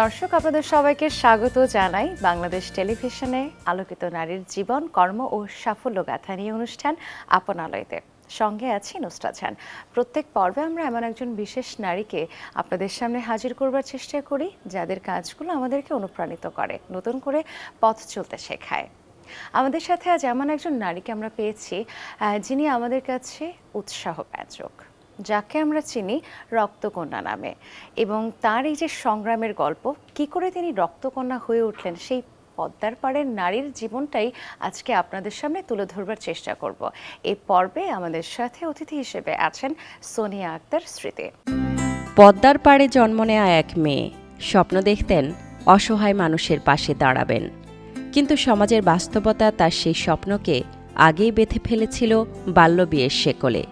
দর্শক, আপনাদের সবাইকে স্বাগত জানাই। বাংলাদেশ টেলিভিশনে আলোকিত নারীর জীবন, কর্ম ও সাফল্য গাথা নিয়ে অনুষ্ঠান আপনালয়তে। সঙ্গে আছি নুসরাত জাহান প্রত্যেক পর্বে আমরা এমন একজন বিশেষ নারীকে আপনাদের সামনে হাজির করবার চেষ্টা করি, যাদের কাজগুলো আমাদেরকে অনুপ্রাণিত করে, নতুন করে পথ চলতে শেখায়। আমাদের সাথে আজ এমন একজন নারীকে আমরা পেয়েছি যিনি আমাদের কাছে উৎসাহ ব্যঞ্জক যাকে আমরা চিনি রক্তকন্যা নামে। এবং তার এই যে সংগ্রামের গল্প, কি করে তিনি রক্তকন্যা হয়ে উঠলেন সেই পদ্মার পাড়ের নারীর জীবনটাই আজকে আপনাদের সামনে তুলে ধরবার চেষ্টা করব। এই পর্বে আমাদের সাথে অতিথি হিসেবে আছেন সোনিয়া আক্তার, স্মৃতি। পদ্মার পাড়ে জন্ম নেয়া এক মেয়ে। স্বপ্ন দেখতেন অসহায় মানুষের পাশে দাঁড়াবেন। কিন্তু সমাজের বাস্তবতা তার সেই স্বপ্নকে আগেই বেঁধে ফেলেছিল বাল্যবিয়ের শেকলে।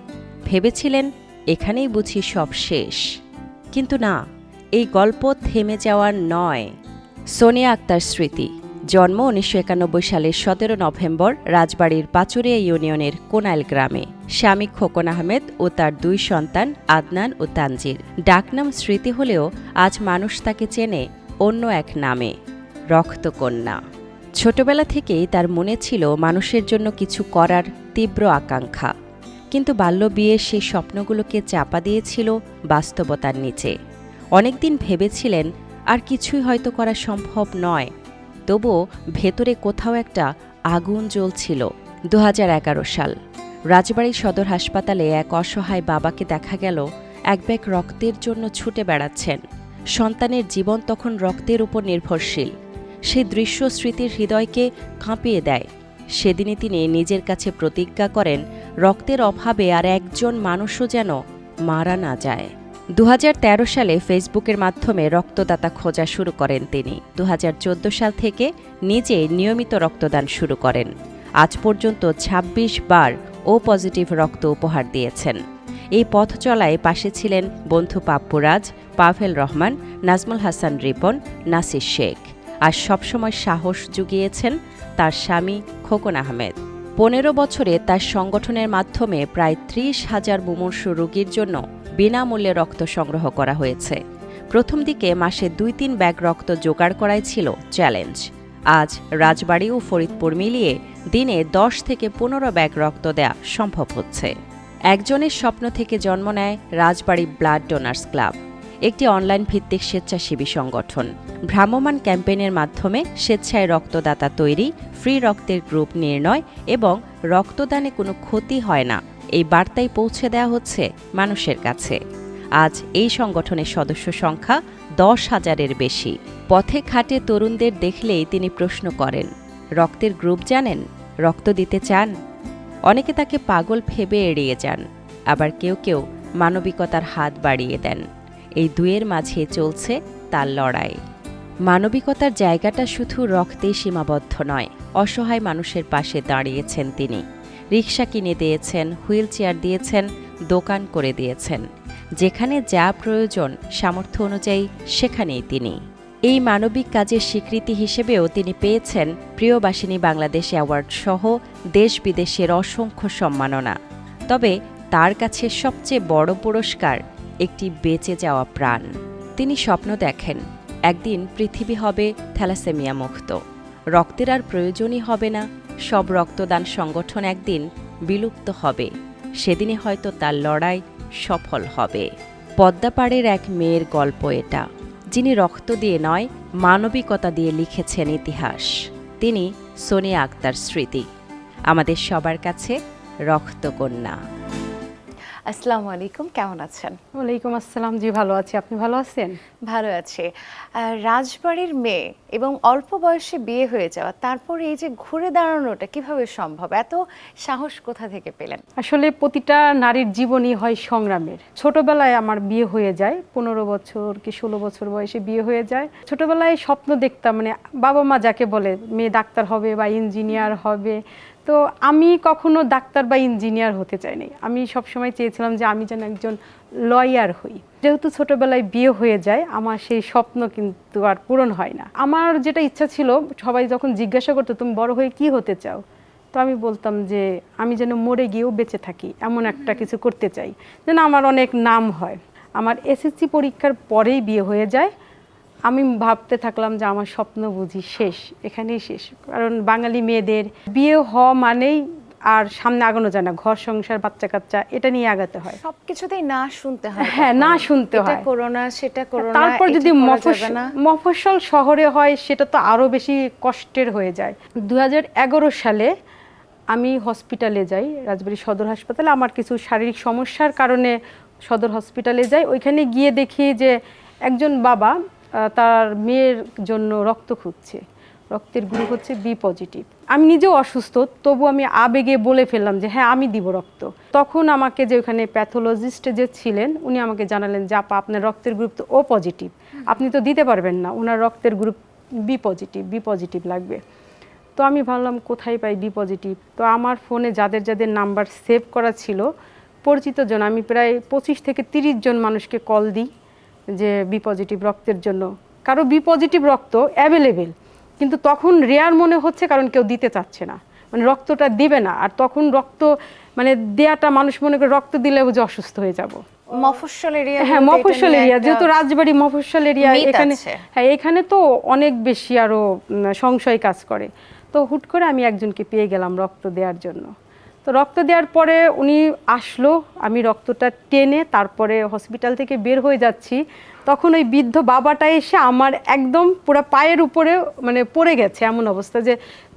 ভেবেছিলেন এখানেই বুঝি সব শেষ। কিন্তু না, এই গল্প থেমে যাওয়ার নয়। সোনিয়া আক্তার স্মৃতি। জন্ম উনিশশো একানব্বই সালের সতেরো নভেম্বর রাজবাড়ির পাচুরিয়া ইউনিয়নের কোনাইল গ্রামে। স্বামী খোকন আহমেদ ও তার দুই সন্তান আদনান ও তানজির। ডাকনাম স্মৃতি হলেও আজ মানুষ তাকে চেনে অন্য এক নামে, রক্তকন্যা। ছোটবেলা থেকেই তার মনে ছিল মানুষের জন্য কিছু করার তীব্র আকাঙ্ক্ষা। কিন্তু বাল্যবিয়ের সেই স্বপ্নগুলোকে চাপা দিয়েছিল বাস্তবতার নিচে। অনেকদিন ভেবেছিলেন, আর কিছুই হয়তো করা সম্ভব নয়। তবুও ভেতরে কোথাও একটা আগুন জ্বলছিল। দু হাজার এগারো সাল, রাজবাড়ী সদর হাসপাতালে এক অসহায় বাবাকে দেখা গেল, এক ব্যাগ রক্তের জন্য ছুটে বেড়াচ্ছেন। সন্তানের জীবন তখন রক্তের উপর নির্ভরশীল। সে দৃশ্য স্মৃতির হৃদয়কে কাঁপিয়ে দেয়। সেদিনই তিনি নিজের কাছে প্রতিজ্ঞা করেন, রক্তের অভাবে আর একজন মানুষও যেন মারা না যায়। দু হাজার তেরো সালে ফেসবুকের মাধ্যমে রক্তদাতা খোঁজা শুরু করেন তিনি। দু হাজার চোদ্দ সাল থেকে নিজে নিয়মিত রক্তদান শুরু করেন। আজ পর্যন্ত ২৬ বার ও পজিটিভ রক্ত উপহার দিয়েছেন। এই পথ চলায় পাশে ছিলেন বন্ধু পাপ্পুরাজ পাভেল রহমান, নাজমুল হাসান রিপন, নাসির শেখ। আর সবসময় সাহস জুগিয়েছেন তার স্বামী খোকন আহমেদ। পনেরো বছরে তার সংগঠনের মাধ্যমে প্রায় ত্রিশ হাজার মুমূর্ষু রোগীর জন্য বিনামূল্যে রক্ত সংগ্রহ করা হয়েছে। প্রথম দিকে মাসে দুই তিন ব্যাগ রক্ত জোগাড় করাই ছিল চ্যালেঞ্জ। আজ রাজবাড়ি ও ফরিদপুর মিলিয়ে দিনে দশ থেকে পনেরো ব্যাগ রক্ত দেয়া সম্ভব হচ্ছে। একজনের স্বপ্ন থেকে জন্ম নেয় রাজবাড়ি ব্লাড ডোনার্স ক্লাব। একটি অনলাইন ভিত্তিক স্বেচ্ছাসেবী সংগঠন। ভ্রাম্যমান ক্যাম্পেইনের মাধ্যমে স্বেচ্ছায় রক্তদাতা তৈরি, ফ্রি রক্তের গ্রুপ নির্ণয় এবং রক্তদানে কোনো ক্ষতি হয় না। এই বার্তাই পৌঁছে দেওয়া হচ্ছে মানুষের কাছে। আজ এই সংগঠনের সদস্য সংখ্যা দশ হাজারের বেশি। পথে খাটে তরুণদের দেখলেই তিনি প্রশ্ন করেন, রক্তের গ্রুপ জানেন? রক্ত দিতে চান? অনেকে তাকে পাগল ভেবে এড়িয়ে যান, আবার কেউ কেউ মানবিকতার হাত বাড়িয়ে দেন। এই দুয়ের মাঝে চলছে তার লড়াই। মানবিকতার জায়গাটা শুধু রক্তেই সীমাবদ্ধ নয়, অসহায় মানুষের পাশে দাঁড়িয়েছেন তিনি। রিক্সা কিনে দিয়েছেন, হুইল চেয়ার দিয়েছেন, দোকান করে দিয়েছেন। যেখানে যা প্রয়োজন, সামর্থ্য অনুযায়ী সেখানেই তিনি। এই মানবিক কাজের স্বীকৃতি হিসেবেও তিনি পেয়েছেন প্রিয়বাসিনী বাংলাদেশ অ্যাওয়ার্ড সহ দেশ বিদেশের অসংখ্য সম্মাননা। তবে তার কাছে সবচেয়ে বড় পুরস্কার একটি বেঁচে যাওয়া প্রাণ। তিনি স্বপ্ন দেখেন, একদিন পৃথিবী হবে থ্যালাসেমিয়া মুক্ত রক্তের আর প্রয়োজনই হবে না, সব রক্তদান সংগঠন একদিন বিলুপ্ত হবে। সেদিনে হয়তো তার লড়াই সফল হবে। পদ্মাপাড়ের এক মেয়ের গল্প এটা, যিনি রক্ত দিয়ে নয়, মানবিকতা দিয়ে লিখেছেন ইতিহাস। তিনি সোনিয়া আক্তার স্মৃতি। আমাদের সবার কাছে রক্তকন্যা। আসসালামু আলাইকুম কেমন আছেন? ওয়ালাইকুম আসসালাম জি ভালো আছি। আপনি ভালো আছেন? ভালো আছি। রাজবাড়ির মেয়ে এবং অল্প বয়সে বিয়ে হয়ে যাওয়া তারপরে এই যে ঘুরে দাঁড়ানোটা কীভাবে সম্ভব? এত সাহস কোথা থেকে পেলেন? আসলে প্রতিটা নারীর জীবনই হয় সংগ্রামের। ছোটবেলায় আমার বিয়ে হয়ে যায় পনেরো বছর কি ষোলো বছর বয়সে বিয়ে হয়ে যায়। ছোটবেলায় স্বপ্ন দেখতাম মানে বাবা মা যাকে বলে মেয়ে ডাক্তার হবে বা ইঞ্জিনিয়ার হবে তো আমি কখনো ডাক্তার বা ইঞ্জিনিয়ার হতে চাইনি। আমি সবসময় চেয়েছিলাম যে আমি যেন একজন লয়ার হই। যেহেতু ছোটবেলায় বিয়ে হয়ে যায় আমার সেই স্বপ্ন কিন্তু আর পূরণ হয় না। আমার যেটা ইচ্ছা ছিল সবাই যখন জিজ্ঞাসা করতো তুমি বড় হয়ে কি হতে চাও? তো আমি বলতাম যে আমি যেন মরে গিয়েও বেঁচে থাকি এমন একটা কিছু করতে চাই। যেন আমার অনেক নাম হয়। আমার এসএসসি পরীক্ষার পরেই বিয়ে হয়ে যায়। আমি ভাবতে থাকলাম যে আমার স্বপ্ন বুঝি শেষ এখানেই শেষ। কারণ বাঙালি মেয়েদের বিয়ে হওয়া মানেই আর সামনে আগানো যায় না ঘর সংসার বাচ্চা কাচ্চা এটা নিয়ে আগাতে হয়। সবকিছুতেই না শুনতে হয় হ্যাঁ, না শুনতে হয়। করোনা সেটা করো না তারপর যদি। মফস্বল শহরে হয় সেটা তো আরও বেশি কষ্টের হয়ে যায়। দু হাজার এগারো সালে আমি হসপিটালে যাই রাজবাড়ী সদর হাসপাতালে। আমার কিছু শারীরিক সমস্যার কারণে সদর হসপিটালে যাই। ওইখানে গিয়ে দেখি যে একজন বাবা তার মেয়ের জন্য রক্ত খুঁজছে। রক্তের গ্রুপ হচ্ছে বি পজিটিভ আমি নিজেও অসুস্থ, তবু আমি আবেগে বলে ফেললাম যে হ্যাঁ আমি দিব রক্ত। তখন আমাকে যে ওখানে প্যাথোলজিস্ট যে ছিলেন, উনি আমাকে জানালেন যে, আপা, আপনার রক্তের গ্রুপ তো ও পজিটিভ আপনি তো দিতে পারবেন না ওনার রক্তের group B positive B positive লাগবে। তো আমি ভাবলাম, কোথায় পাই বি পজিটিভ তো আমার ফোনে যাদের যাদের নাম্বার সেভ করা ছিল, পরিচিত জন, আমি প্রায় পঁচিশ থেকে তিরিশ জন মানুষকে কল দিই। যে বি পজিটিভ রক্তের জন্য। কারও বি পজিটিভ রক্ত অ্যাভেলেবেল কিন্তু তখন রেয়ার মনে হচ্ছে কারণ কেউ দিতে চাচ্ছে না। মানে রক্তটা দিবে না আর তখন রক্ত মানে দেয়াটা মানুষ মনে করে রক্ত দিলে বুঝে অসুস্থ হয়ে যাব। মফস্বল এরিয়া হ্যাঁ মফস্বল এরিয়া যেহেতু রাজবাড়ি মফস্বল এরিয়া এখানে হ্যাঁ এখানে তো অনেক বেশি আরও সংশয় কাজ করে। তো হুট করে আমি একজনকে পেয়ে গেলাম রক্ত দেওয়ার জন্য। তো রক্ত দেওয়ার পরে উনি আসলো, আমি রক্তটা টেনে তারপরে হসপিটাল থেকে বের হয়ে যাচ্ছি। তখন ওই বৃদ্ধ বাবাটা এসে আমার একদম পুরো পায়ের উপরে মানে পড়ে গেছে এমন অবস্থা যে,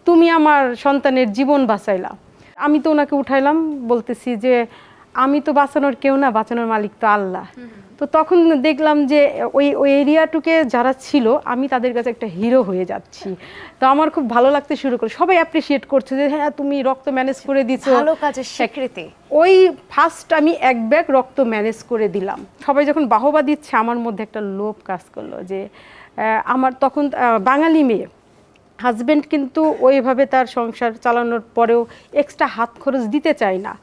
তুমি আমার সন্তানের জীবন বাঁচাইলা। আমি তো ওনাকে উঠাইলাম, বলতেছি যে, আমি তো বাঁচানোর কেউ না, বাঁচানোর মালিক তো আল্লাহ। তো তখন দেখলাম যে ওই ওই এরিয়াটুকে যারা ছিল আমি তাদের কাছে একটা হিরো হয়ে যাচ্ছি। তো আমার খুব ভালো লাগতে শুরু করে সবাই অ্যাপ্রিসিয়েট করছে যে হ্যাঁ তুমি রক্ত ম্যানেজ করে দিছো। ভালো কাজের স্বীকৃতি। ওই ফার্স্ট আমি এক ব্যাগ রক্ত ম্যানেজ করে দিলাম। সবাই যখন বাহবা দিচ্ছে আমার মধ্যে একটা লোভ কাজ করল যে আমার তখন বাঙালি মেয়ে। হাজবেন্ড কিন্তু ওইভাবে তার সংসার চালানোর পরেও এক্সট্রা হাত খরচ দিতে চায় না।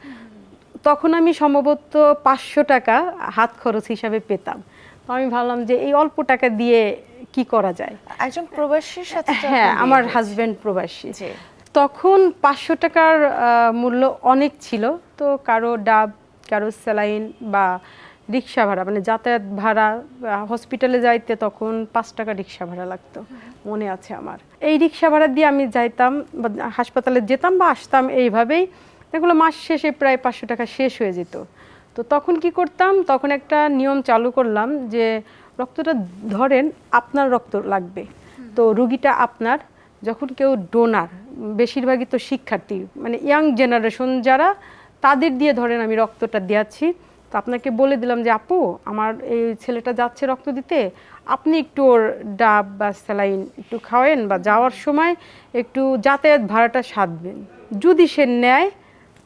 তখন আমি সম্ভবত পাঁচশো টাকা হাত খরচ হিসাবে পেতাম। তো আমি ভাবলাম যে এই অল্প টাকা দিয়ে কি করা যায়? একজন প্রবাসীর সাথে হ্যাঁ আমার হাজব্যান্ড প্রবাসী। তখন পাঁচশো টাকার মূল্য অনেক ছিল। তো কারও ডাব কারও স্যালাইন বা রিক্সা ভাড়া মানে যাতায়াত ভাড়া হসপিটালে যাইতে তখন পাঁচ টাকা রিক্সা ভাড়া লাগতো মনে আছে আমার। এই রিক্সা ভাড়া দিয়ে আমি যাইতাম বা হাসপাতালে যেতাম বা আসতাম এইভাবেই এগুলো মাস শেষে প্রায় পাঁচশো টাকা শেষ হয়ে যেত। তো তখন কি করতাম? তখন একটা নিয়ম চালু করলাম যে রক্তটা ধরেন আপনার রক্ত লাগবে। তো রুগীটা আপনার, যখন কেউ ডোনার বেশিরভাগই তো শিক্ষার্থী মানে ইয়াং জেনারেশন যারা, তাদের দিয়ে ধরেন আমি রক্তটা দিয়াছি। তো আপনাকে বলে দিলাম যে, আপু, আমার এই ছেলেটা যাচ্ছে রক্ত দিতে, আপনি একটু ওর ডাব বা স্যালাইন একটু খাওয়েন বা যাওয়ার সময় একটু যাতায়াত ভাড়াটা সাধবেন। যদি সে নেয়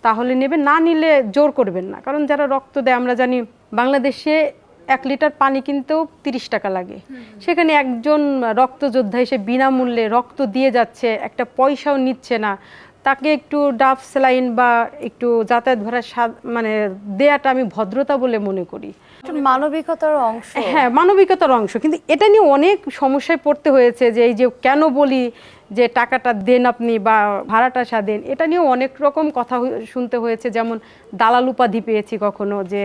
তাহলে নেবে না নিলে জোর করবেন না। কারণ যারা রক্ত দেয় আমরা জানি বাংলাদেশে এক লিটার পানি কিনতেও তিরিশ টাকা লাগে। সেখানে একজন রক্তযোদ্ধা এসে বিনামূল্যে রক্ত দিয়ে যাচ্ছে একটা পয়সাও নিচ্ছে না। তাকে একটু ডাফ স্যালাইন বা একটু যাতায়াত সাদ- মানে দেয়াটা আমি ভদ্রতা বলে মনে করি। মানবিকতার অংশ। হ্যাঁ মানবিকতার অংশ। কিন্তু এটা নিয়ে অনেক সমস্যায় পড়তে হয়েছে যে এই যে কেন বলি যে টাকাটা দেন আপনি বা ভাড়াটা সা দেন এটা নিয়েও অনেক রকম কথা শুনতে হয়েছে। যেমন দালাল উপাধি পেয়েছি কখনো যে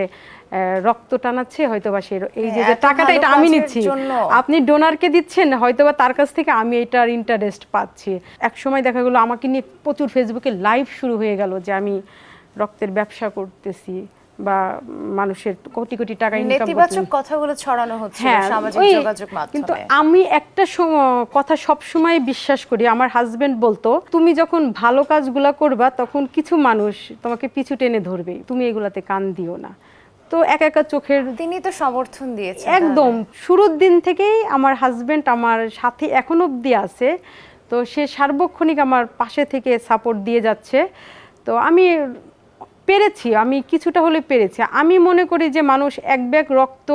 রক্ত টানাচ্ছে হয়তো বা সে এই যে হ্যাঁ, টাকাটা এটা আমি নিচ্ছি। আপনি ডোনারকে দিচ্ছেন হয়তো বা তার কাছ থেকে আমি এটার ইন্টারেস্ট পাচ্ছি। এক সময় দেখা গেলো আমাকে নিয়ে প্রচুর ফেসবুকে লাইভ শুরু হয়ে গেল যে আমি রক্তের ব্যবসা করতেছি। বা মানুষের কোটি কোটি টাকা ইনকাম নেতিবাচক কথাগুলো ছড়ানো হচ্ছে হ্যাঁ, সামাজিক যোগাযোগ কিন্তু আমি একটা কথা সব সময় বিশ্বাস করি আমার হাজবেন্ড বলতো তুমি যখন ভালো কাজগুলা করবা তখন কিছু মানুষ তোমাকে পিছু টেনে ধরবে তুমি এগুলাতে কান দিও না। তো একা একা চোখের তিনি তো সমর্থন দিয়েছেন একদম শুরুর দিন থেকেই আমার হাজবেন্ড আমার সাথে এখন অবধি আছে তো সে সার্বক্ষণিক আমার পাশে থেকে সাপোর্ট দিয়ে যাচ্ছে। তো আমি পেরেছি আমি কিছুটা হলে পেরেছি। আমি মনে করি যে মানুষ এক ব্যাগ রক্ত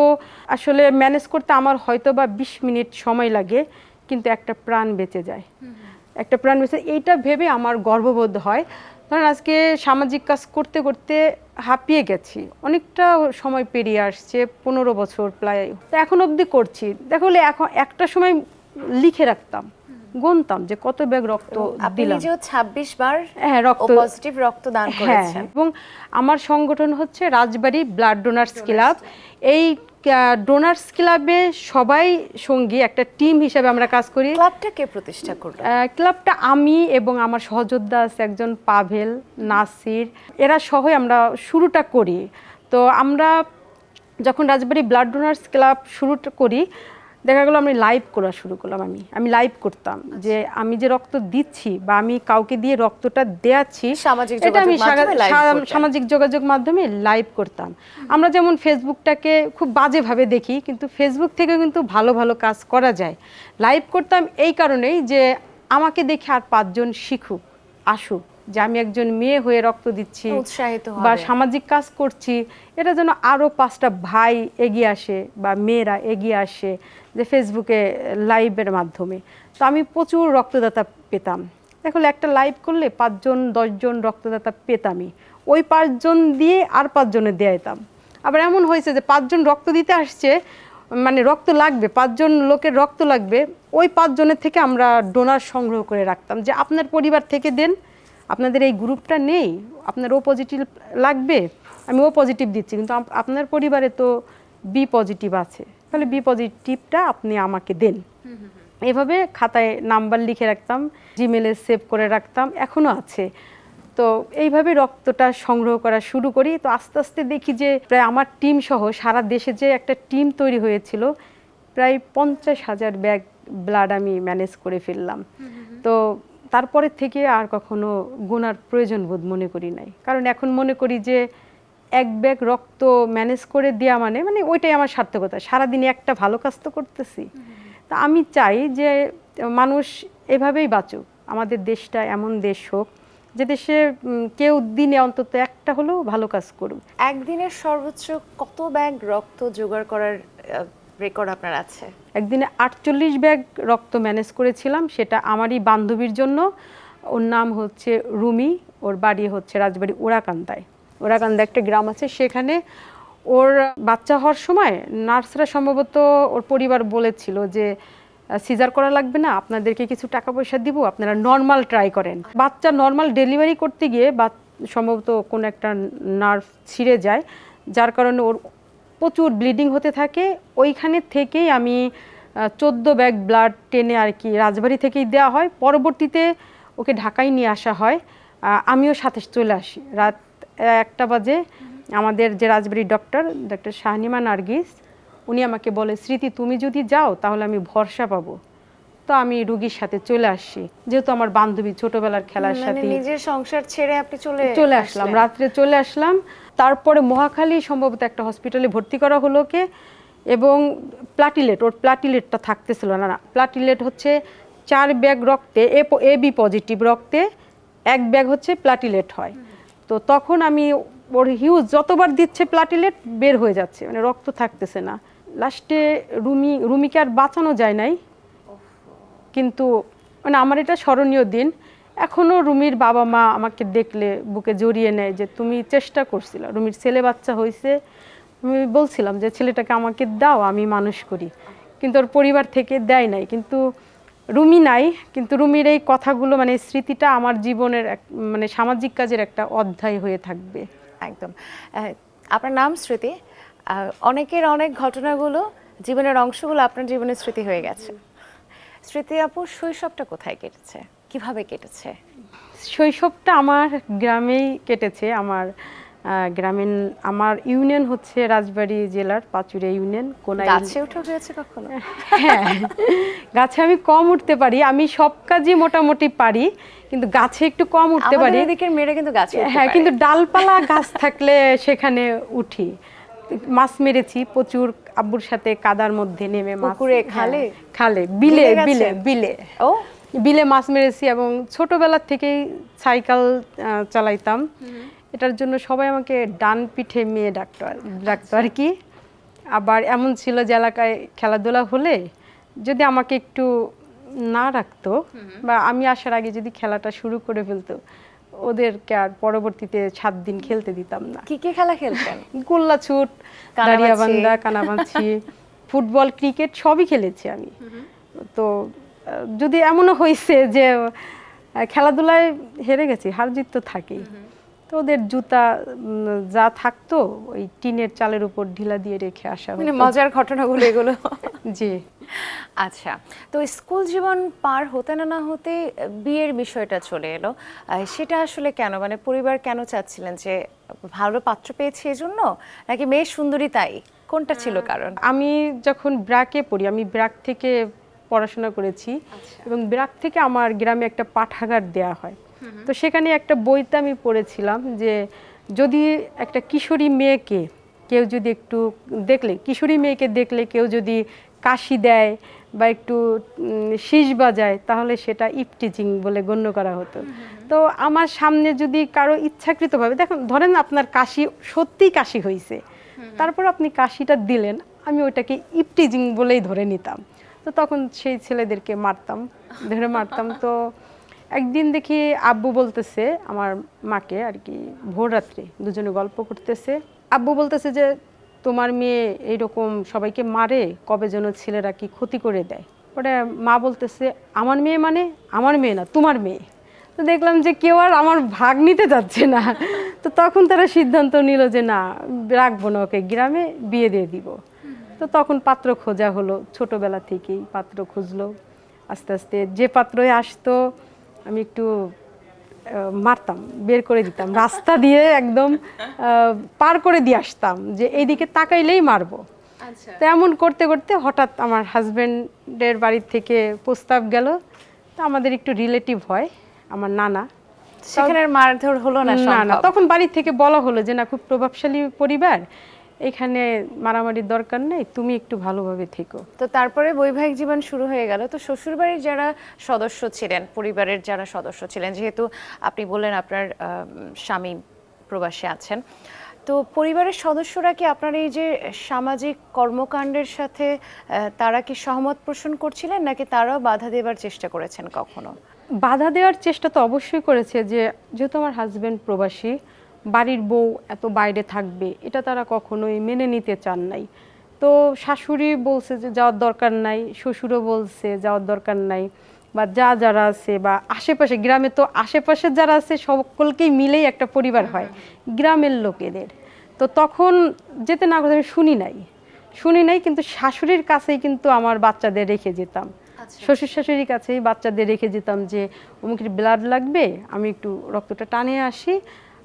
আসলে ম্যানেজ করতে আমার হয়তো বা বিশ মিনিট সময় লাগে কিন্তু একটা প্রাণ বেঁচে যায়। একটা প্রাণ বেঁচে এইটা ভেবে আমার গর্ববোধ হয়। ধরেন আজকে সামাজিক কাজ করতে করতে হাঁপিয়ে গেছি অনেকটা সময় পেরিয়ে আসছে পনেরো বছর প্রায়। তো এখন অবধি করছি। দেখো এখন একটা সময় লিখে রাখতাম। গুনতাম যে কত ব্যাগ রক্ত আপনি দিলাম। নিজেও 26 বার হ্যাঁ, রক্ত- পজিটিভ রক্ত দান হ্যাঁ করেছেন। এবং আমার সংগঠন হচ্ছে রাজবাড়ী ব্লাড ডোনার্স ক্লাব। এই ডোনার্স ক্লাবে সবাই সঙ্গী একটা টিম হিসেবে আমরা কাজ করি। ক্লাবটা কে প্রতিষ্ঠা করল? ক্লাবটা আমি এবং আমার সহযোদ্ধা আছে একজন পাভেল নাসির। এরা সহই আমরা শুরুটা করি। তো আমরা যখন রাজবাড়ি ব্লাড ডোনার্স ক্লাব শুরুটা করি দেখা গেলো আমি লাইভ করা শুরু করলাম আমি। আমি লাইভ করতাম যে আমি যে রক্ত দিচ্ছি বা আমি কাউকে দিয়ে রক্তটা দেয়াচ্ছি এটা আমি। সামাজিক যোগাযোগ মাধ্যমে লাইভ করতাম। আমরা যেমন ফেসবুকটাকে খুব বাজেভাবে দেখি কিন্তু ফেসবুক থেকে কিন্তু ভালো ভালো কাজ করা যায়। লাইভ করতাম এই কারণেই যে আমাকে দেখে আর পাঁচজন শিখুক আসুক। যে আমি একজন মেয়ে হয়ে রক্ত দিচ্ছি উৎসাহিত বা সামাজিক কাজ করছি এটা যেন আরও পাঁচটা ভাই এগিয়ে আসে বা মেয়েরা এগিয়ে আসে যে ফেসবুকে লাইভের মাধ্যমে। তো আমি প্রচুর রক্তদাতা পেতাম। দেখো একটা লাইভ করলে পাঁচজন দশজন রক্তদাতা পেতামই। ওই পাঁচজন দিয়ে আর পাঁচজনে দেয়াইতাম আবার এমন হয়েছে যে পাঁচজন রক্ত দিতে আসছে মানে রক্ত লাগবে পাঁচজন লোকের রক্ত লাগবে ওই পাঁচজনের থেকে আমরা ডোনার সংগ্রহ করে রাখতাম যে আপনার পরিবার থেকে দেন আপনাদের এই গ্রুপটা নেই আপনার ও পজিটিভ লাগবে আমি ও পজিটিভ দিচ্ছি কিন্তু আপনার পরিবারে তো বি পজিটিভ আছে। তাহলে বি পজিটিভটা আপনি আমাকে দেন। এভাবে খাতায় নাম্বার লিখে রাখতাম জিমেলে সেভ করে রাখতাম এখনও আছে। তো এইভাবে রক্তটা সংগ্রহ করা শুরু করি। তো আস্তে আস্তে দেখি যে প্রায় আমার টিম সহ সারা দেশে যে একটা টিম তৈরি হয়েছিল প্রায় পঞ্চাশ হাজার ব্যাগ ব্লাড আমি ম্যানেজ করে ফেললাম। তো তারপরে থেকে আর কখনো গোনার প্রয়োজন বোধ মনে করি নাই। কারণ এখন মনে করি যে এক ব্যাগ রক্ত ম্যানেজ করে দেওয়া মানে মানে ওইটাই আমার সার্থকতা। সারাদিনে একটা ভালো কাজ তো করতেছি। তা আমি চাই যে মানুষ এভাবেই বাঁচুক। আমাদের দেশটা এমন দেশ হোক যে দেশে কেউ দিনে অন্তত একটা হলেও ভালো কাজ করুক। একদিনের সর্বোচ্চ কত ব্যাগ রক্ত জোগাড় করার রেকর্ড আপনার আছে? একদিনে আটচল্লিশ ব্যাগ রক্ত ম্যানেজ করেছিলাম, সেটা আমারই বান্ধবীর জন্য। ওর নাম হচ্ছে রুমি, ওর বাড়ি হচ্ছে রাজবাড়ি ওরাকান্দায়। ওরাকান্দা একটা গ্রাম আছে, সেখানে ওর বাচ্চা হওয়ার সময় নার্সরা সম্ভবত ওর পরিবার বলেছিল যে, সিজার করা লাগবে না, আপনাদেরকে কিছু টাকা পয়সা দিব, আপনারা নর্মাল ট্রাই করেন। বাচ্চা নর্মাল ডেলিভারি করতে গিয়ে বা, সম্ভবত কোনো একটা নার্ভ ছিঁড়ে যায়, যার কারণে ওর প্রচুর ব্লিডিং হতে থাকে। ওইখানে থেকেই আমি চোদ্দ ব্যাগ ব্লাড টেনে আর কি রাজবাড়ি থেকেই দেওয়া হয়। পরবর্তীতে ওকে ঢাকায় নিয়ে আসা হয়। আমিও সাথে চলে আসি। রাত একটা বাজে আমাদের যে রাজবাড়ির ডক্টর ডক্টর শাহনিমা নার্গিস উনি আমাকে বলে স্মৃতি তুমি যদি যাও তাহলে আমি ভরসা পাবো। তো আমি রুগীর সাথে চলে আসি। যেহেতু আমার বান্ধবী ছোটবেলার খেলার মানে সাথে নিজের সংসার ছেড়ে আপনি চলে চলে আসলাম। রাত্রে চলে আসলাম। তারপরে মহাখালী সম্ভবত একটা হসপিটালে ভর্তি করা হলো ওকে, এবং প্লাটিলেট ওর প্লাটিলেটটা থাকতেছিল না না প্লাটিলেট হচ্ছে চার ব্যাগ রক্তে, এ এ বি পজিটিভ রক্তে, এক ব্যাগ হচ্ছে প্লাটিলেট হয়। তো তখন আমি ওর হিউজ যতবার দিচ্ছে প্লাটিলেট বের হয়ে যাচ্ছে মানে রক্ত থাকতেছে না। লাস্টে রুমি, রুমিকে আর বাঁচানো যায় নাই। কিন্তু মানে আমার এটা স্মরণীয় দিন। এখনও রুমির বাবা মা আমাকে দেখলে বুকে জড়িয়ে নেয় যে তুমি চেষ্টা করছিল। রুমির ছেলে বাচ্চা হয়েছে আমি বলছিলাম যে, ছেলেটাকে আমাকে দাও, আমি মানুষ করি। কিন্তু ওর পরিবার থেকে দেয় নাই। কিন্তু রুমি নাই। কিন্তু রুমির এই কথাগুলো মানে স্মৃতিটা আমার জীবনের এক মানে সামাজিক কাজের একটা অধ্যায় হয়ে থাকবে। একদম। আপনার নাম স্মৃতি। অনেকের অনেক ঘটনাগুলো, জীবনের অংশগুলো আপনার জীবনের স্মৃতি হয়ে গেছে। স্মৃতি আপু, শৈশবটা কোথায় কেটেছে? কীভাবে কেটেছে? শৈশবটা আমার গ্রামেই কেটেছে। আমার গ্রামীণ আমার ইউনিয়ন হচ্ছে রাজবাড়ী জেলার পাচুরিয়া ইউনিয়ন কোনাই গাছে উঠে হয়েছে কখনো? হ্যাঁ গাছে আমি কম উঠতে পারি। আমি সব কাজই মোটামুটি পারি কিন্তু গাছে একটু কম উঠতে পারি। এদিকের মেয়েরা কিন্তু গাছে হ্যাঁ কিন্তু ডালপালা গাছ থাকলে সেখানে উঠি। মাছ মেরেছি প্রচুর আব্বুর সাথে কাদার মধ্যে নেমে মাছ হ্যাঁ, খালে? খালে বিলে বিলে বিলে বিলে। ও? বিলে মাছ মেরেছি এবং ছোটবেলা থেকেই সাইকেল চালাইতাম। এটার জন্য সবাই আমাকে ডান পিঠে মেয়ে ডাকতো আর- ডাকতো আর কি। আবার এমন ছিল যে এলাকায় খেলাধুলা হলে যদি আমাকে একটু না রাখতো বা আমি আসার আগে যদি খেলাটা শুরু করে ফেলতো ওদেরকে আর পরবর্তীতে সাত দিন খেলতে দিতাম না। কি কি খেলা খেলতেন? গোল্লা ছুট কানামাছি। দাঁড়িয়াবান্ধা কানামাছি ফুটবল ক্রিকেট সবই খেলেছি আমি। তো যদি এমনও হয়েছে যে খেলাধুলায় হেরে গেছি হার জিত তো থাকেই তো ওদের জুতা যা থাকতো ওই টিনের চালের উপর ঢিলা দিয়ে রেখে আসা মানে মজার ঘটনাগুলো এগুলো। জি। আচ্ছা তো স্কুল জীবন পার হতে না না হতে বিয়ের বিষয়টা চলে এলো। সেটা আসলে কেন? মানে পরিবার কেন চাচ্ছিলেন যে ভালো পাত্র পেয়েছে এজন্য নাকি মেয়ে সুন্দরী তাই? কোনটা ছিল কারণ? আমি যখন ব্র্যাকে পড়ি আমি ব্র্যাক থেকে পড়াশোনা করেছি এবং ব্র্যাক থেকে আমার গ্রামে একটা পাঠাগার দেয়া হয়। তো সেখানে একটা বইতে আমি পড়েছিলাম যে যদি একটা কিশোরী মেয়েকে কেউ যদি একটু দেখলে কিশোরী মেয়েকে দেখলে কেউ যদি কাশি দেয় বা একটু শীষ বাজায় তাহলে সেটা ইপটিচিং বলে গণ্য করা হতো। তো আমার সামনে যদি কারও ইচ্ছাকৃতভাবে দেখুন ধরেন আপনার কাশি সত্যিই কাশি হয়েছে তারপর আপনি কাশিটা দিলেন আমি ওইটাকে ইপটিজিং বলেই ধরে নিতাম। তো তখন সেই ছেলেদেরকে মারতাম, ধরে মারতাম। তো একদিন দেখি আব্বু বলতেছে আমার মাকে আর কি, ভোর রাত্রে দুজনে গল্প করতেছে। আব্বু বলতেছে যে, তোমার মেয়ে এইরকম সবাইকে মারে, কবে যেন ছেলেরা কি ক্ষতি করে দেয়? পরে মা বলতেছে, আমার মেয়ে মানে? আমার মেয়ে না, তোমার মেয়ে। তো দেখলাম যে কেউ আর আমার ভাগ নিতে যাচ্ছে না। তো তখন তারা সিদ্ধান্ত নিল যে, না, রাখব না ওকে, গ্রামে বিয়ে দিয়ে দিব। তো তখন পাত্র খোঁজা হলো ছোটবেলা থেকেই পাত্র খুঁজলো। আস্তে আস্তে যে পাত্রই আসতো আমি একটু মারতাম বের করে দিতাম রাস্তা দিয়ে একদম পার করে দিয়ে আসতাম যে এইদিকে তাকাইলেই মারবো। তো এমন করতে করতে হঠাৎ আমার হাজব্যান্ডের বাড়ির থেকে প্রস্তাব গেল তো আমাদের একটু রিলেটিভ হয় আমার নানা। সেখানে মারধর হলো না না না তখন বাড়ি থেকে বলা হলো যে না খুব প্রভাবশালী পরিবার এখানে মারামারির দরকার নেই তুমি একটু ভালোভাবে থেকো। তো তারপরে বৈবাহিক জীবন শুরু হয়ে গেল। তো শ্বশুরবাড়ির যারা সদস্য ছিলেন পরিবারের যারা সদস্য ছিলেন যেহেতু আপনি বললেন আপনার স্বামী প্রবাসে আছেন তো পরিবারের সদস্যরা কি আপনার এই যে সামাজিক কর্মকাণ্ডের সাথে তারা কি সহমত পোষণ করছিলেন নাকি তারাও বাধা দেবার চেষ্টা করেছেন কখনো? বাধা দেওয়ার চেষ্টা তো অবশ্যই করেছে যে যেহেতু আমার হাজব্যান্ড প্রবাসী বাড়ির বউ এত বাইরে থাকবে এটা তারা কখনোই মেনে নিতে চান নাই। তো শাশুড়ি বলছে যে যাওয়ার দরকার নাই শ্বশুরও বলছে যাওয়ার দরকার নাই বা যা যারা আছে বা আশেপাশে গ্রামে তো আশেপাশে যারা আছে সকলকেই মিলেই একটা পরিবার হয় গ্রামের লোকেদের। তো তখন যেতে না কথা আমি শুনি নাই শুনি নাই কিন্তু শাশুড়ির কাছেই কিন্তু আমার বাচ্চাদের রেখে যেতাম। শ্বশুর শাশুড়ির কাছেই বাচ্চাদের রেখে যেতাম যে অমুকের ব্লাড লাগবে আমি একটু রক্তটা টানে আসি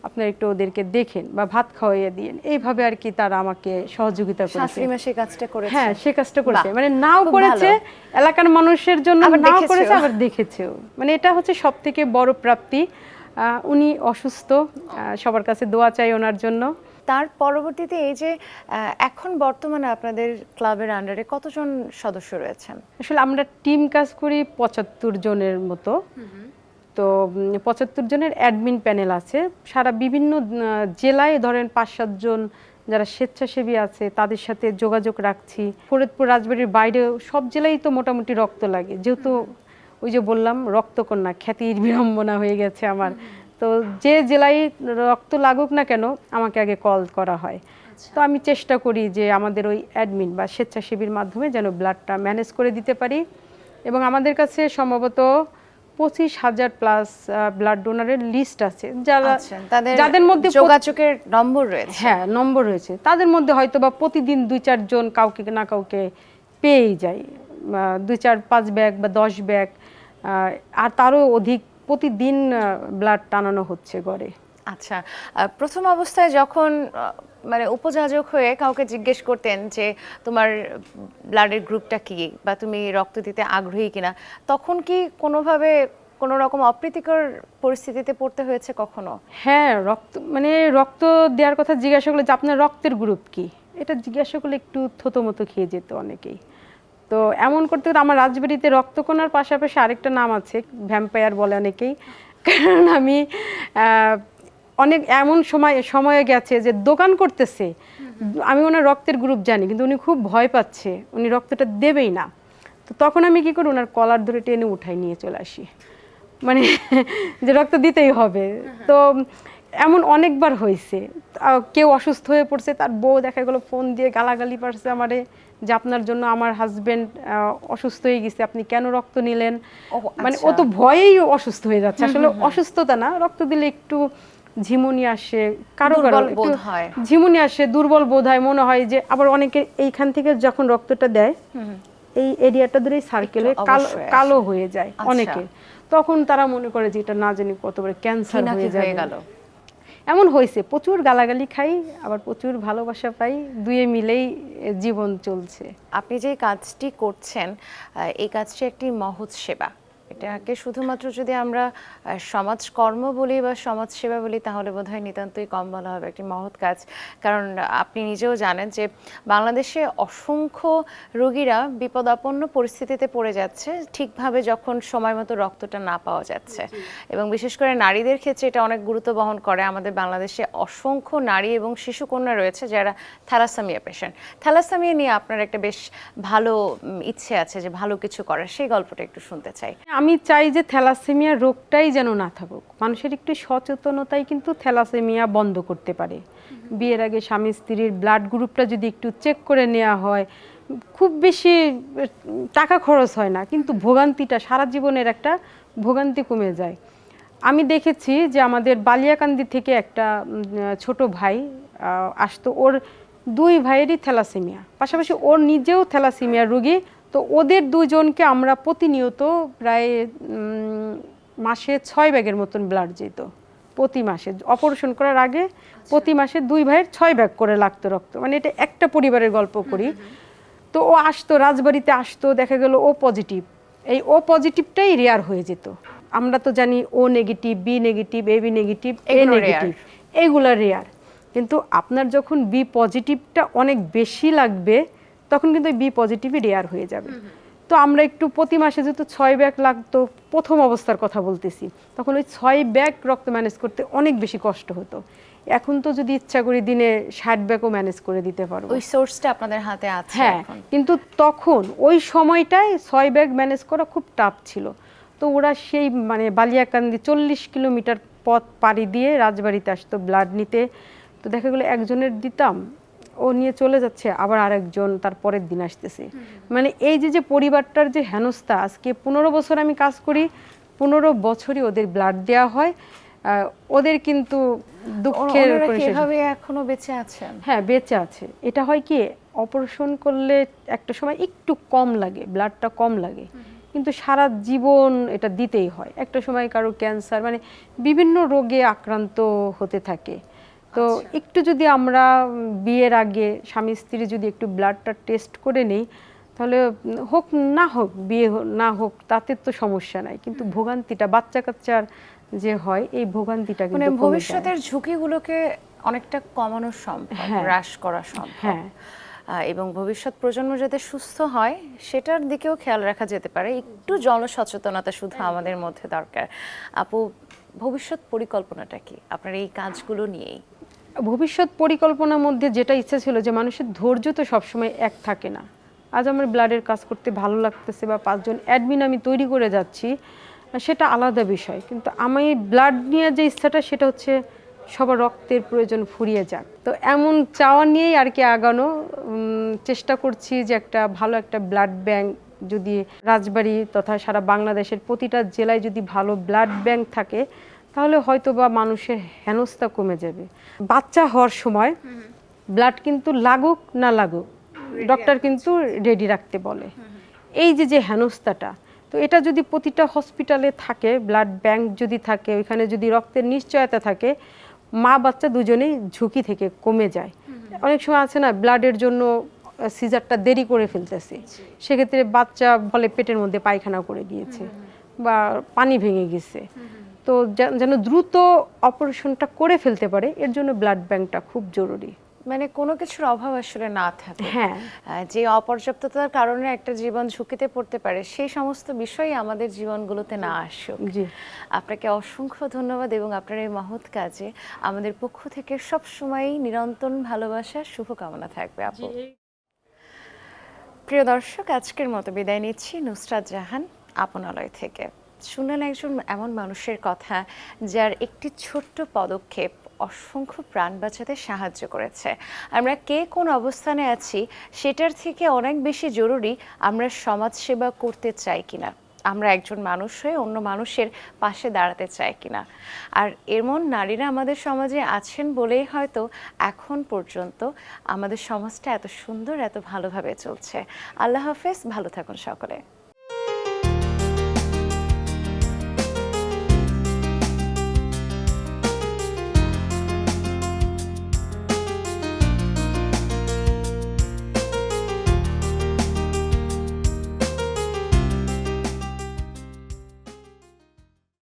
আপনার একটু ওদেরকে দেখেন বা ভাত খাওয়াইয়ে দিন এইভাবে আর কি তারা আমাকে সহযোগিতা করেছে। শাশুড়ি মা সেই কাজটা করেছে। হ্যাঁ সে কাজটা করেছে। মানে নাও করেছে এলাকার মানুষের জন্য নাও করেছে আবার দেখেছেও। মানে এটা হচ্ছে সব থেকে বড় প্রাপ্তি। উনি অসুস্থ আহ, সবার কাছে দোয়া চাই ওনার জন্য। তার পরবর্তীতে এই যে আহ, এখন বর্তমানে আপনাদের ক্লাবের আন্ডারে কতজন সদস্য রয়েছেন? আসলে আমরা টিম কাজ করি পঁচাত্তর জনের মতো। তো পঁচাত্তর জনের অ্যাডমিন প্যানেল আছে। সারা বিভিন্ন জেলায় ধরেন পাঁচ সাতজন যারা স্বেচ্ছাসেবী আছে তাদের সাথে যোগাযোগ রাখছি। ফরিদপুর রাজবাড়ির বাইরেও সব জেলায় তো মোটামুটি রক্ত লাগে। যেহেতু ওই যে বললাম রক্তকন্যা খ্যাতির বিড়ম্বনা হয়ে গেছে আমার। তো যে জেলায় রক্ত লাগুক না কেন আমাকে আগে কল করা হয়। তো আমি চেষ্টা করি যে আমাদের ওই অ্যাডমিন বা স্বেচ্ছাসেবীর মাধ্যমে যেন ব্লাডটা ম্যানেজ করে দিতে পারি। এবং আমাদের কাছে সম্ভবত পঁচিশ হাজার প্লাস ব্লাড ডোনারের লিস্ট আছে। যারা আচ্ছা, যাদের মধ্যে যোগাযোগের নম্বর রয়েছে। হ্যাঁ নম্বর রয়েছে। তাদের মধ্যে হয়তো বা প্রতিদিন দুই চারজন কাউকে না কাউকে পেয়েই যায়। দুই চার পাঁচ ব্যাগ বা দশ ব্যাগ আর তারও অধিক প্রতিদিন ব্লাড টানানো হচ্ছে গড়ে আচ্ছা প্রথম অবস্থায় যখন মানে উপযাজক হয়ে কাউকে জিজ্ঞেস করতেন যে তোমার ব্লাডের গ্রুপটা কি বা তুমি রক্ত দিতে আগ্রহী কিনা, তখন কি কোনোভাবে কোনো রকম অপ্রীতিকর পরিস্থিতিতে পড়তে হয়েছে কখনো? হ্যাঁ রক্ত মানে রক্ত দেওয়ার কথা জিজ্ঞাসা করলে যে আপনার রক্তের গ্রুপ কি? এটা জিজ্ঞাসা করলে একটু থতো মতো খেয়ে যেত অনেকেই। তো এমন করতে করতে আমার রাজবাড়িতে রক্তকণার পাশাপাশি আরেকটা নাম আছে ভ্যাম্পায়ার বলে অনেকেই। কারণ আমি অনেক এমন সময় সময়ে গেছে যে দোকান করতেছে। আমি ওনার রক্তের গ্রুপ জানি কিন্তু উনি খুব ভয় পাচ্ছে উনি রক্তটা দেবেই না। তো তখন আমি কি করি ওনার কলার ধরে টেনে উঠাই নিয়ে চলে আসি। মানে যে রক্ত দিতেই হবে। তো এমন অনেকবার হয়েছে। কেউ অসুস্থ হয়ে পড়ছে তার বউ দেখা গেলো ফোন দিয়ে গালাগালি পারছে আমারে যে আপনার জন্য আমার হাজবেন্ড অসুস্থ হয়ে গেছে আপনি কেন রক্ত নিলেন? মানে ও আচ্ছা। তো ভয়েই অসুস্থ হয়ে যাচ্ছে। আসলে অসুস্থতা না রক্ত দিলে একটু ঝিমুনি আসে কারও হয়। ঝিমুনি আসে দুর্বল বোধ হয় মনে হয় যে আবার অনেকে এইখান থেকে যখন রক্তটা দেয় এই এরিয়াটা ধরে সার্কেলে কালো কালো হয়ে যায় আচ্ছা। অনেকে। তখন তারা মনে করে যে এটা না জানি কতবার ক্যান্সার কি না কি হয়ে যাবে। গেল? এমন হয়েছে প্রচুর গালাগালি খাই আবার প্রচুর ভালোবাসা পাই দুয়ে মিলেই জীবন চলছে। আপনি যে কাজটি করছেন এই কাজটি একটি মহৎ সেবা। এটাকে শুধুমাত্র যদি আমরা সমাজকর্ম বলি বা সমাজ সেবা বলি তাহলে বোধহয় নিতান্তই কম বলা হবে একটি মহৎ কাজ। কারণ আপনি নিজেও জানেন যে বাংলাদেশে অসংখ্য রোগীরা বিপদাপন্ন পরিস্থিতিতে পড়ে যাচ্ছে ঠিকভাবে যখন সময় মতো রক্তটা না পাওয়া যাচ্ছে। এবং বিশেষ করে নারীদের ক্ষেত্রে এটা অনেক গুরুত্ব বহন করে। আমাদের বাংলাদেশে অসংখ্য নারী এবং শিশুকন্যা রয়েছে যারা থ্যালাসামিয়া পেশেন্ট। থ্যালাসামিয়া নিয়ে আপনার একটা বেশ ভালো ইচ্ছে আছে যে ভালো কিছু করার। সেই গল্পটা একটু শুনতে চাই। আমি চাই যে থ্যালাসেমিয়া রোগটাই যেন না থাকুক। মানুষের একটু সচেতনতাই কিন্তু থ্যালাসেমিয়া বন্ধ করতে পারে। বিয়ের আগে স্বামী স্ত্রীর ব্লাড গ্রুপটা যদি একটু চেক করে নেওয়া হয়, খুব বেশি টাকা খরচ হয় না, কিন্তু ভোগান্তিটা সারা জীবনের একটা ভোগান্তি কমে যায়। আমি দেখেছি যে আমাদের বালিয়াকান্দি থেকে একটা ছোট ভাই আসতো। ওর দুই ভাইয়েরই থ্যালাসেমিয়া। পাশাপাশি ওর নিজেও থ্যালাসেমিয়া রোগী তো ওদের দুজনকে আমরা প্রতিনিয়ত প্রায় মাসে ছয় ব্যাগের মতন ব্লাড যেত। প্রতি মাসে। অপারেশন করার আগে প্রতি মাসে দুই ভাইয়ের ছয় ব্যাগ করে লাগতো রক্ত। মানে এটা একটা পরিবারের গল্প করি। তো ও আসতো রাজবাড়িতে আসতো দেখা গেল ও পজিটিভ এই ও পজিটিভটাই রেয়ার হয়ে যেত। আমরা তো জানি O negative B negative A B negative A negative এইগুলা রেয়ার কিন্তু আপনার যখন বি পজিটিভটা অনেক বেশি লাগবে তখন কিন্তু বি পজিটিভই রেয়ার হয়ে যাবে। তো আমরা একটু প্রতি মাসে যেহেতু ছয় ব্যাগ লাগতো প্রথম অবস্থার কথা বলতেছি তখন ওই ছয় ব্যাগ রক্ত ম্যানেজ করতে অনেক বেশি কষ্ট হতো। এখন তো যদি ইচ্ছা করি দিনে ষাট ব্যাগও ম্যানেজ করে দিতে পারব। ওই সোর্সটা আপনাদের হাতে আছে হ্যাঁ কিন্তু তখন ওই সময়টায় ছয় ব্যাগ ম্যানেজ করা খুব টাফ ছিল। তো ওরা সেই মানে বালিয়াকান্দি চল্লিশ কিলোমিটার পথ পাড়ি দিয়ে রাজবাড়িতে আসতো ব্লাড নিতে। তো দেখা গেলো একজনের দিতাম ও নিয়ে চলে যাচ্ছে আবার আরেকজন তার পরের দিন আসতেছে। মানে এই যে যে পরিবারটার যে হেনস্থা আজকে পনেরো বছর আমি কাজ করি পনেরো বছরই ওদের ব্লাড দেওয়া হয় ওদের কিন্তু দুঃখের। কীভাবে এখনও বেঁচে আছেন? হ্যাঁ বেঁচে আছে। এটা হয় কি অপারেশন করলে একটা সময় একটু কম লাগে ব্লাডটা কম লাগে। কিন্তু সারা জীবন এটা দিতেই হয়। একটা সময় কারও ক্যান্সার মানে বিভিন্ন রোগে আক্রান্ত হতে থাকে। তো একটু যদি আমরা বিয়ের আগে স্বামী স্ত্রী যদি একটু ব্লাডটা টেস্ট করে নেই তাহলে হোক না হোক বিয়ে না হোক তাতে তো সমস্যা নাই। কিন্তু ভোগান্তিটা বাচ্চা কাচ্চার যে হয় এই ভোগান্তিটা মানে ভবিষ্যতের ঝুঁকিগুলোকে অনেকটা কমানো সম্ভব হ্যাঁ। হ্রাস করা সম্ভব। হ্যাঁ। এবং ভবিষ্যৎ প্রজন্ম যাতে সুস্থ হয় সেটার দিকেও খেয়াল রাখা যেতে পারে। একটু জনসচেতনতা শুধু আমাদের মধ্যে দরকার। আপু ভবিষ্যৎ পরিকল্পনাটা কি? আপনার এই কাজগুলো নিয়েই। ভবিষ্যৎ পরিকল্পনার মধ্যে যেটা ইচ্ছা ছিল যে মানুষের ধৈর্য তো সবসময় এক থাকে না। আজ আমার ব্লাডের কাজ করতে ভালো লাগতেছে বা পাঁচজন অ্যাডমিন আমি তৈরি করে যাচ্ছি, সেটা আলাদা বিষয়। কিন্তু আমি ব্লাড নিয়ে যে ইচ্ছাটা, সেটা হচ্ছে সবার রক্তের প্রয়োজন ফুরিয়ে যাক। তো এমন চাওয়া নিয়েই আর কি আগানো। চেষ্টা করছি যে একটা ভালো একটা ব্লাড ব্যাংক যদি রাজবাড়ি তথা সারা বাংলাদেশের প্রতিটা জেলায় যদি ভালো ব্লাড ব্যাংক থাকে তাহলে হয়তো বা মানুষের হেনস্থা কমে যাবে। বাচ্চা হওয়ার সময় ব্লাড কিন্তু লাগুক না লাগুক ডক্টর কিন্তু রেডি রাখতে বলে। এই যে যে হেনস্থাটা তো এটা যদি প্রতিটা হসপিটালে থাকে ব্লাড ব্যাংক যদি থাকে ওইখানে যদি রক্তের নিশ্চয়তা থাকে মা বাচ্চা দুজনেই ঝুঁকি থেকে কমে যায়। অনেক সময় আছে না ব্লাডের জন্য সিজারটা দেরি করে ফেলতেছে। সেক্ষেত্রে বাচ্চা বলে পেটের মধ্যে পায়খানা করে গিয়েছে বা পানি ভেঙে গেছে। তো যেন দ্রুত অপারেশনটা করে ফেলতে পারে এর জন্য ব্লাড ব্যাংকটা খুব জরুরি। মানে কোনো কিছুর অভাব আসলে না থাকে। হ্যাঁ। যে অপর্যাপ্ততার কারণে একটা জীবন ঝুঁকিতে পড়তে পারে সেই সমস্ত বিষয়ই আমাদের জীবনগুলোতে না আসুক। জি। আপনাকে অসংখ্য ধন্যবাদ এবং আপনার এই মহৎ কাজে আমাদের পক্ষ থেকে সব সময় নিরন্তর ভালোবাসা শুভকামনা থাকবে আপু। প্রিয় দর্শক আজকের মতো বিদায় নিচ্ছি নুসরাত জাহান আপনালয় থেকে। শুনলেন একজন এমন মানুষের কথা যার একটি ছোট্ট পদক্ষেপ অসংখ্য প্রাণ বাঁচাতে সাহায্য করেছে। আমরা কে কোন অবস্থানে আছি সেটার থেকে অনেক বেশি জরুরি আমরা সমাজসেবা করতে চাই কিনা। আমরা একজন মানুষ হয়ে অন্য মানুষের পাশে দাঁড়াতে চাই কিনা। আর এমন নারীরা আমাদের সমাজে আছেন বলেই হয়তো এখন পর্যন্ত আমাদের সমাজটা এত সুন্দর, এত ভালোভাবে চলছে। আল্লাহ হাফেজ, ভালো থাকুন সকলে।